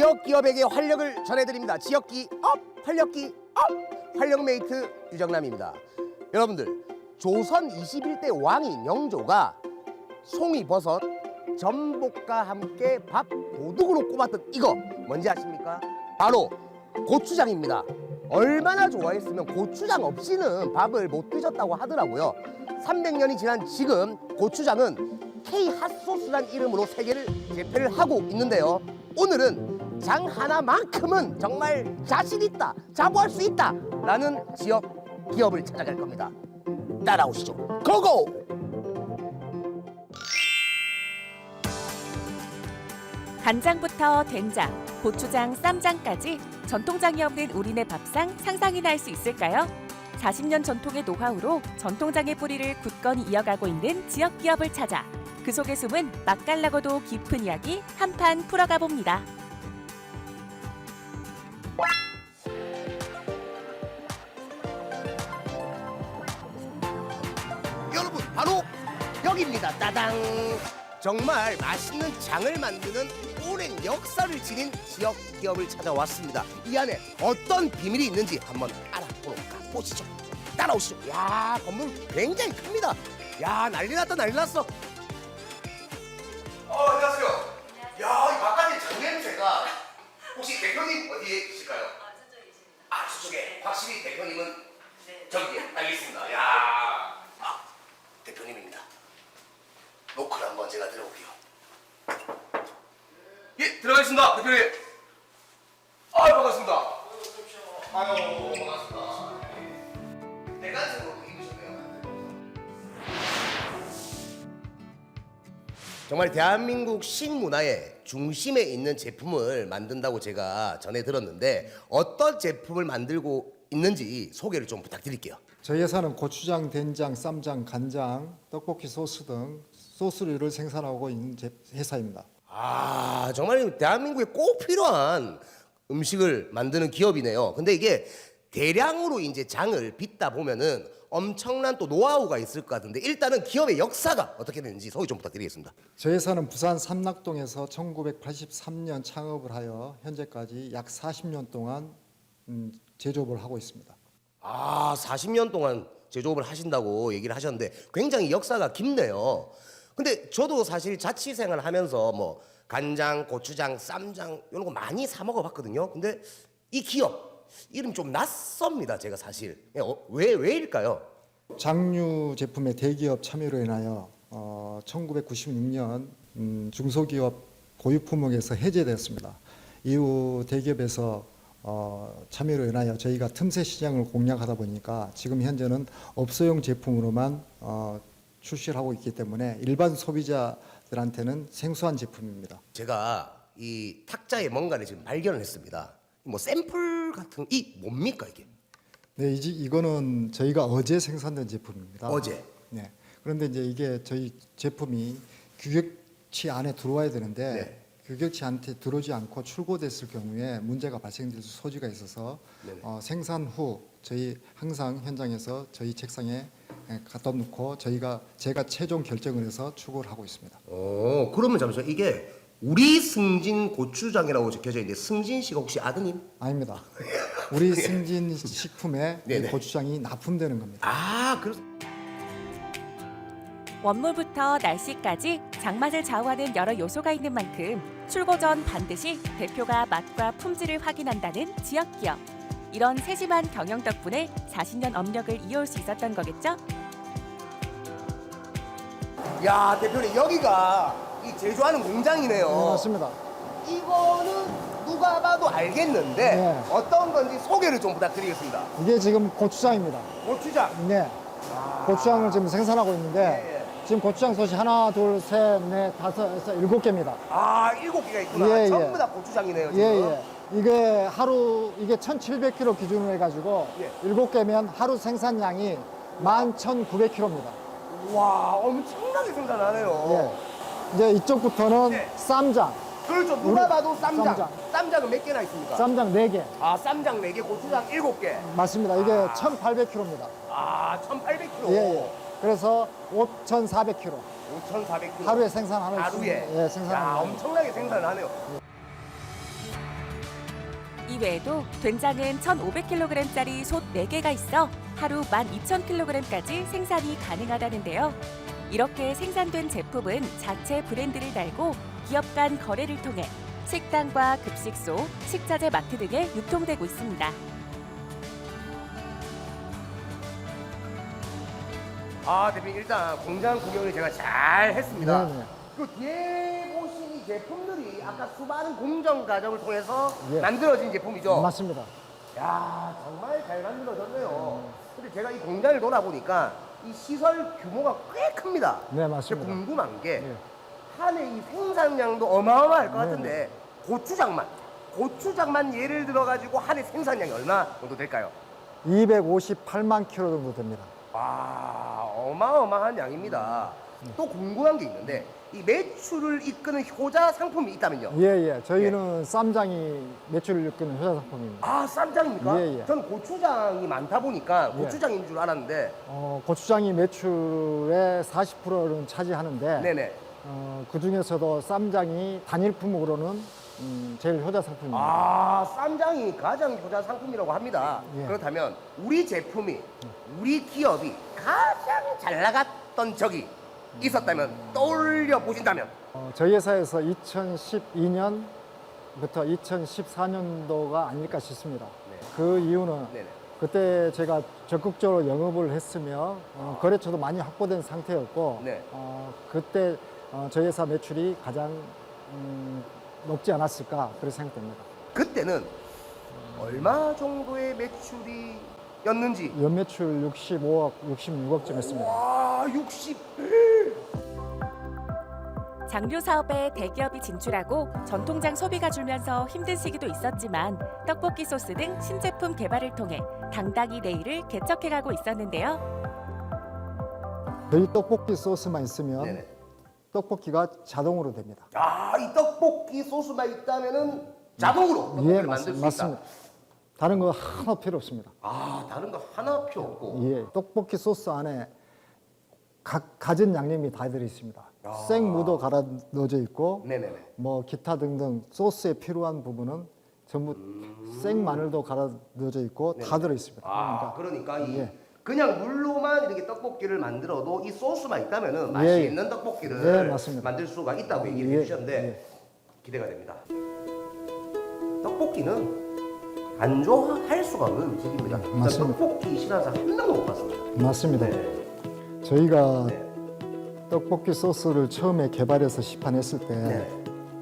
지역 기업에게 활력을 전해드립니다. 지역 기 업, 활력 기 업, 활력 메이트 유정남입니다. 여러분들, 조선 21대 왕인 영조가 송이버섯, 전복과 함께 밥 도둑으로 꼽았던 이거 뭔지 아십니까? 바로 고추장입니다. 얼마나 좋아했으면 고추장 없이는 밥을 못 드셨다고 하더라고요. 300년이 지난 지금 고추장은 K 핫소스란 이름으로 세계를 제패를 하고 있는데요. 오늘은 장 하나만큼은 정말 자신 있다, 자부할 수 있다 라는 지역 기업을 찾아갈 겁니다. 따라오시죠. 고고! 간장부터 된장, 고추장, 쌈장까지 전통장이 없는 우리네 밥상 상상이나 할 수 있을까요? 40년 전통의 노하우로 전통장의 뿌리를 굳건히 이어가고 있는 지역 기업을 찾아 그 속에 숨은 맛깔나고도 깊은 이야기 한 판 풀어가 봅니다. 여기입니다. 따당. 정말 맛있는 장을 만드는 오랜 역사를 지닌 지역 기업을 찾아왔습니다. 이 안에 어떤 비밀이 있는지 한번 알아보러 가보시죠. 따라오시죠. 야 건물 굉장히 큽니다. 야 난리 났다 난리 났어. 어 안녕하세요. 야 이 바깥에 장 냄새가 혹시 대표님 어디에 계실까요? 아 저쪽에 확실히 대표님은 저기 알겠습니다. 야 아, 대표님입니다. 노크를 한번 제가 들어볼게요. 예, 들어가겠습니다, 대표님. 아, 반갑습니다. 아유, 반갑습니다. 내간색으로 입으셨네요. 정말 대한민국 식문화의 중심에 있는 제품을 만든다고 제가 전해 들었는데 어떤 제품을 만들고 있는지 소개를 좀 부탁드릴게요. 저희 회사는 고추장, 된장, 쌈장, 간장, 떡볶이 소스 등 소스류를 생산하고 있는 제- 회사입니다. 아 정말 대한민국에 꼭 필요한 음식을 만드는 기업이네요. 근데 이게 대량으로 이제 장을 빚다 보면은 엄청난 또 노하우가 있을 것 같은데 일단은 기업의 역사가 어떻게 되는지 소개 좀 부탁드리겠습니다. 저희 회사는 부산 삼락동에서 1983년 창업을 하여 현재까지 약 40년 동안 음, 제조업을 하고 있습니다. 아 40년 동안 제조업을 하신다고 얘기를 하셨는데 굉장히 역사가 깊네요. 근데 저도 사실 자취 생활을 하면서 뭐 간장, 고추장, 쌈장 이런 거 많이 사 먹어봤거든요. 근데 이 기업 이름 좀 낯섭니다. 제가 사실 예, 어, 왜 왜일까요? 장류 제품의 대기업 참여로 인하여 어, 1996년 음, 중소기업 고유 품목에서 해제되었습니다. 이후 대기업에서 어, 참여로 인하여 저희가 틈새 시장을 공략하다 보니까 지금 현재는 업소용 제품으로만 어, 출시를 하고 있기 때문에 일반 소비자들한테는 생소한 제품입니다. 제가 이 탁자에 뭔가를 지금 발견을 했습니다. 뭐 샘플 같은 이 뭡니까 이게? 네, 이, 이거는 저희가 어제 생산된 제품입니다. 어제. 네. 그런데 이제 이게 저희 제품이 규격치 안에 들어와야 되는데 네. 규격치 안에 들어오지 않고 출고됐을 경우에 문제가 발생될 소지가 있어서 네네. 어, 생산 후 저희 항상 현장에서 저희 책상에 예, 갖다 놓고 저희가 제가 최종 결정을 해서 출고를 하고 있습니다. 어 그러면 잠시만 이게 우리 승진 고추장이라고 적혀져 있는데 승진 씨가 혹시 아드님? 아닙니다. 우리 승진 식품에 이 네네. 고추장이 납품되는 겁니다. 아 그래서 원물부터 날씨까지 장맛을 좌우하는 여러 요소가 있는 만큼 출고 전 반드시 대표가 맛과 품질을 확인한다는 지역 기업. 이런 세심한 경영 덕분에 40년 업력을 이어올 수 있었던 거겠죠? 야 대표님 여기가 이 제조하는 공장이네요. 네, 맞습니다. 이거는 누가 봐도 알겠는데 네. 어떤 건지 소개를 좀 부탁드리겠습니다. 이게 지금 고추장입니다. 고추장. 네. 고추장을 지금 생산하고 있는데 예, 지금 고추장 솥이 하나, 둘, 셋, 넷, 다섯, 여섯, 일곱 개입니다. 아 일곱 개가 있구나. 예, 예. 전부 다 고추장이네요. 지금. 예, 예. 이게 하루 이게 1,700kg 기준으로 해가지고 예. 일곱 개면 하루 생산량이 11,900kg입니다. 와 엄청나게 생산하네요. 예. 이제 이쪽부터는 네. 쌈장, 그렇죠. 누가 우리- 봐도 쌈장. 쌈장. 쌈장 은 몇 개나 있습니까? 쌈장 네개 아 쌈장 4개, 고추장 7개. 맞습니다. 이게 아. 1,800kg입니다. 아 1,800kg. 예, 예. 그래서 5,400kg 5,400kg. 하루에 생산하는 하루에. 예, 야, 생산하는 엄청나게 생산을 하네요. 이외에도 된장은 1,500kg짜리 솥 4개가 있어 하루 12,000kg까지 생산이 가능하다는데요. 이렇게 생산된 제품은 자체 브랜드를 달고 기업 간 거래를 통해 식당과 급식소, 식자재 마트 등에 유통되고 있습니다. 아 대표님 일단 공장 구경을 제가 잘 했습니다. 네, 네. 그 뒤에 제품들이 아까 수많은 공정 과정을 통해서 예. 만들어진 제품이죠. 맞습니다. 야 정말 잘 만들어졌네요. 근데 제가 이 공장을 돌아보니까 이 시설 규모가 꽤 큽니다. 네, 맞습니다. 궁금한 게 예. 한 해 이 생산량도 어마어마할 것 네, 같은데 고추장만 고추장만 예를 들어 가지고 한 해 생산량이 얼마 정도 될까요? 258만 킬로 정도 됩니다. 와 어마어마한 양입니다. 또 궁금한 게 있는데 이 매출을 이끄는 효자 상품이 있다면요? 예, 예. 저희는 쌈장이 매출을 이끄는 효자 상품입니다. 아 쌈장입니까? 예, 예. 전 고추장이 많다 보니까 예. 고추장인 줄 알았는데 어, 고추장이 매출의 40%는 차지하는데 네네. 어, 그 중에서도 쌈장이 단일 품목으로는 음, 제일 효자 상품입니다. 아 쌈장이 가장 효자 상품이라고 합니다. 예. 그렇다면 우리 제품이 우리 기업이 가장 잘 나갔던 적이 있었다면 떠올려 보신다면 어, 저희 회사에서 2012년부터 2014년도가 아닐까 싶습니다. 네. 그 이유는 네네. 그때 제가 적극적으로 영업을 했으며 어, 거래처도 많이 확보된 상태였고 네. 어, 그때 어, 저희 회사 매출이 가장 음, 높지 않았을까 그렇게 생각됩니다. 그때는 얼마 정도의 매출이었는지 연매출 65억, 66억쯤 했습니다. 와 60. 장류 사업에 대기업이 진출하고 전통장 소비가 줄면서 힘든 시기도 있었지만 떡볶이 소스 등 신제품 개발을 통해 당당히 내일을 개척해가고 있었는데요. 저희 떡볶이 소스만 있으면 네네. 떡볶이가 자동으로 됩니다. 아 이 떡볶이 소스만 있다면은 자동으로 떡볶이를 예, 만들 수 맞습니다. 있다. 다른 거 하나 필요 없습니다. 아 다른 거 하나 필요 없고. 예, 떡볶이 소스 안에 각 갖은 양념이 다 들어 있습니다. 아. 생무도 갈아 넣어져 있고, 네네네. 뭐 기타 등등 소스에 필요한 부분은 전부 생 마늘도 갈아 넣어져 있고 다 들어 있습니다. 아 그러니까 이 예. 그냥 물로만 이렇게 떡볶이를 만들어도 이 소스만 있다면은 예, 맛있는 예. 떡볶이를 예, 맞습니다. 만들 수가 있다고 얘기를 예, 해주셨는데 예. 기대가 됩니다. 떡볶이는 안 좋아할 수가 없는 음식입니다. 맞습니다. 떡볶이 싫어하는 사람 한 명도 못 봤습니다. 맞습니다. 네. 저희가 네. 떡볶이 소스를 처음에 개발해서 시판했을 때 네.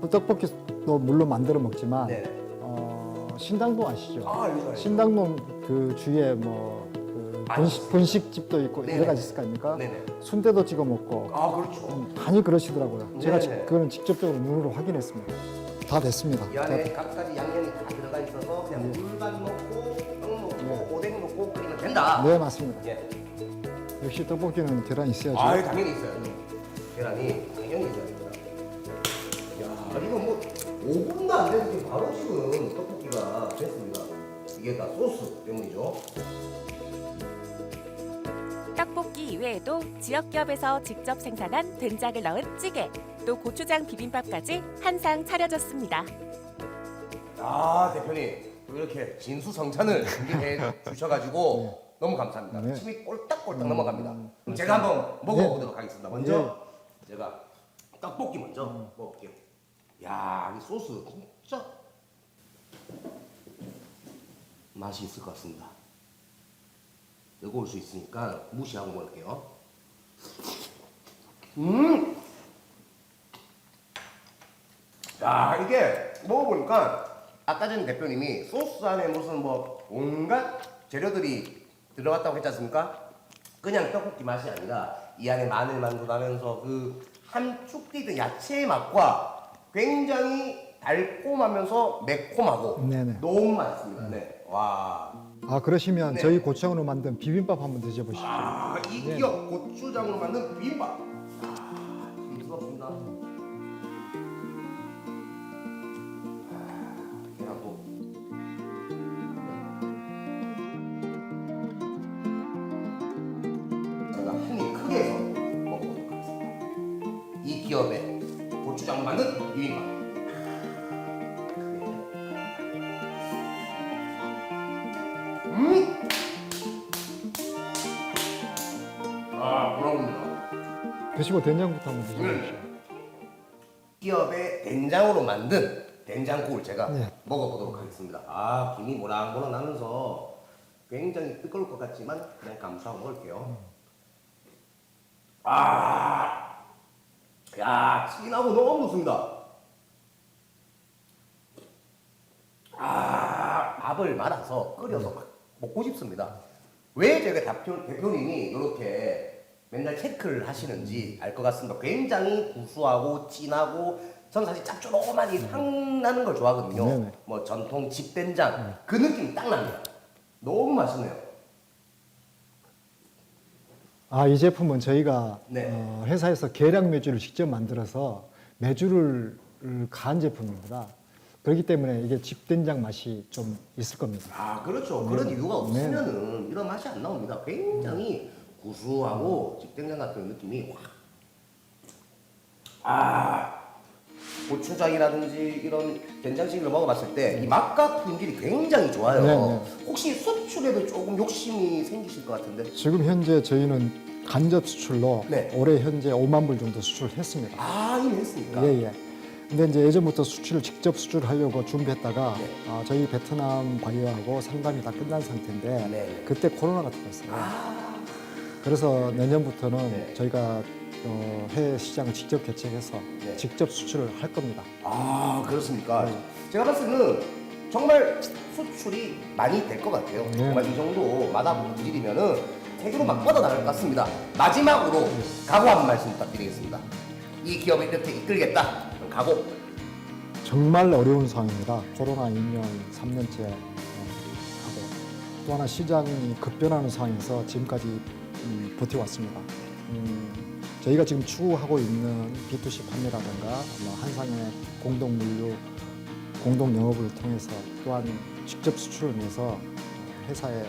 그 떡볶이도 물론 만들어 먹지만 네. 어, 신당동 아시죠? 아, 알죠, 알죠. 신당동 그 주위에 뭐그 아, 분식, 분식 집도 있고 네네. 여러 가지 있을 거 아닙니까? 네네. 순대도 찍어 먹고 아 그렇죠. 음, 많이 그러시더라고요. 제가 직- 네네. 그거는 직접적으로 눈으로 확인했습니다. 다 됐습니다. 이 안에 각 가지 양념이 다 들어가 있어서 그냥 물만 넣고 떡 넣고 오뎅 넣고 끓이면 된다. 네 맞습니다. 예. 역시 떡볶이는 계란 있어야죠. 아 당연히 있어요. 계란이 당연히 있어야 됩니다. 야 이거 뭐 5분도 안 됐는데 바로 지금 떡볶이가 됐습니다. 이게 다 소스 때문이죠. 떡볶이 이외에도 지역 기업에서 직접 생산한 된장을 넣은 찌개, 또 고추장 비빔밥까지 한 상 차려졌습니다. 아 대표님 또 이렇게 진수성찬을 준비해 주셔가지고 너무 감사합니다. 네. 침이 꼴딱꼴딱 넘어갑니다. 그럼 제가 한번 먹어보도록 하겠습니다. 먼저 제가 떡볶이 먼저 먹을게요. 야, 이 소스 진짜 맛이 있을 것 같습니다. 뜨거울 수 있으니까 무시하고 먹을게요. 음! 야, 이게 먹어보니까 아까 전 대표님이 소스 안에 무슨 뭐 온갖 재료들이 들어갔다고 했지 않습니까? 그냥 떡볶이 맛이 아니라 이 안에 마늘만도 나면서 그 함축 뛰든 야채의 맛과 굉장히 달콤하면서 매콤하고 네네. 너무 맛있습니다. 네. 와. 아 그러시면 네. 저희 고추장으로 만든 비빔밥 한번 드셔보시죠. 아, 이 기업 고추장으로 만든 비빔밥. 아, 힘스럽습니다. 음. 아, 부럽습니다. 드시고 된장부터 한번 드셔보십시오. 기업의 된장으로 만든 된장국을 제가 네. 먹어보도록 하겠습니다. 아, 김이 모락모락 나면서 굉장히 뜨거울 것 같지만 그냥 감수하고 먹을게요. 아, 야, 진하고 너무 좋습니다. 아, 밥을 말아서 끓여서 막 먹고 싶습니다. 왜 제가 대표, 대표님이 이렇게 맨날 체크를 하시는지 알 것 같습니다. 굉장히 구수하고 진하고 저는 사실 짭조름하니 향 나는 걸 좋아하거든요. 네네. 뭐 전통 집된장 그 느낌이 딱 납니다. 너무 맛있네요. 아, 이 제품은 저희가 네. 어, 회사에서 계량 메주를 직접 만들어서 메주를 간 제품입니다. 그렇기 때문에 이게 집된장 맛이 좀 있을 겁니다. 아 그렇죠. 그런 네. 이유가 없으면은 이런 맛이 안 나옵니다. 굉장히 구수하고 집된장 같은 느낌이 확. 아 고추장이라든지 이런 된장찌개를 먹어봤을 때 이 맛과 품질이 굉장히 좋아요. 네, 네. 혹시 수출에도 조금 욕심이 생기실 것 같은데? 지금 현재 저희는 간접 수출로 네. 올해 현재 5만 불 정도 수출했습니다. 아 이미 했습니까? 예, 예. 근데 이제 예전부터 수출을 직접 수출하려고 준비했다가 네. 아, 저희 베트남 바이오하고 상담이 다 끝난 상태인데 네. 그때 코로나가 터졌어요. 아 그래서 내년부터는 네. 저희가 어, 해외 시장을 직접 개척해서 네. 직접 수출을 할 겁니다. 아 그렇습니까? 네. 제가 봤을 때는 정말 수출이 많이 될 것 같아요. 네. 정말 이 정도 마다 부질이면은 세계로 막 뻗어 나갈 것 같습니다. 마지막으로 각오 한 말씀 부탁드리겠습니다. 이 기업을 이렇게 이끌겠다. 각오. 정말 어려운 상황입니다. 코로나 2년, 3년째 하고 또 하나 시장이 급변하는 상황에서 지금까지 음, 버텨왔습니다. 음, 저희가 지금 추구하고 있는 B2C 판매라든가 뭐 한상의 공동 물류, 공동 영업을 통해서 또한 직접 수출을 위해서 회사의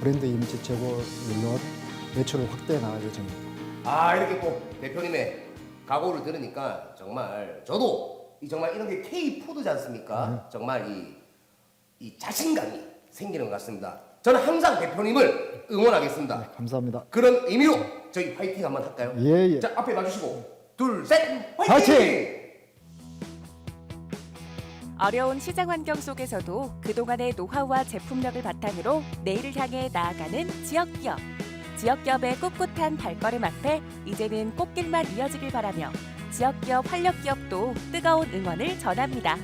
브랜드 이미지 제고 물론 매출을 확대해 나갈 예정입니다. 아 이렇게 꼭 대표님의 각오를 들으니까 정말 저도 이 정말 이런 게 K 푸드지 않습니까? 정말 이, 이 자신감이 생기는 것 같습니다. 저는 항상 대표님을 응원하겠습니다. 네, 감사합니다. 그런 의미로 저희 화이팅 한번 할까요? 예, 예. 자 앞에 봐주시고 둘 셋 화이팅! 화이팅! 어려운 시장 환경 속에서도 그동안의 노하우와 제품력을 바탕으로 내일을 향해 나아가는 지역 기업. 지역 기업의 꿋꿋한 발걸음 앞에 이제는 꽃길만 이어지길 바라며 지역 기업 활력 기업도 뜨거운 응원을 전합니다.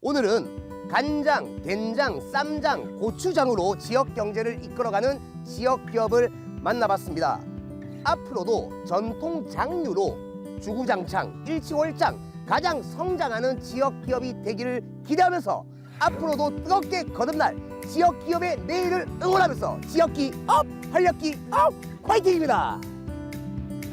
오늘은 간장, 된장, 쌈장, 고추장으로 지역 경제를 이끌어가는 지역 기업을 만나봤습니다. 앞으로도 전통 장류로 주구장창, 일치월장 가장 성장하는 지역 기업이 되기를 기대하면서 앞으로도 뜨겁게 거듭날 지역 기업의 내일을 응원하면서 지역 기 업, 활력 기 업, 화이팅입니다.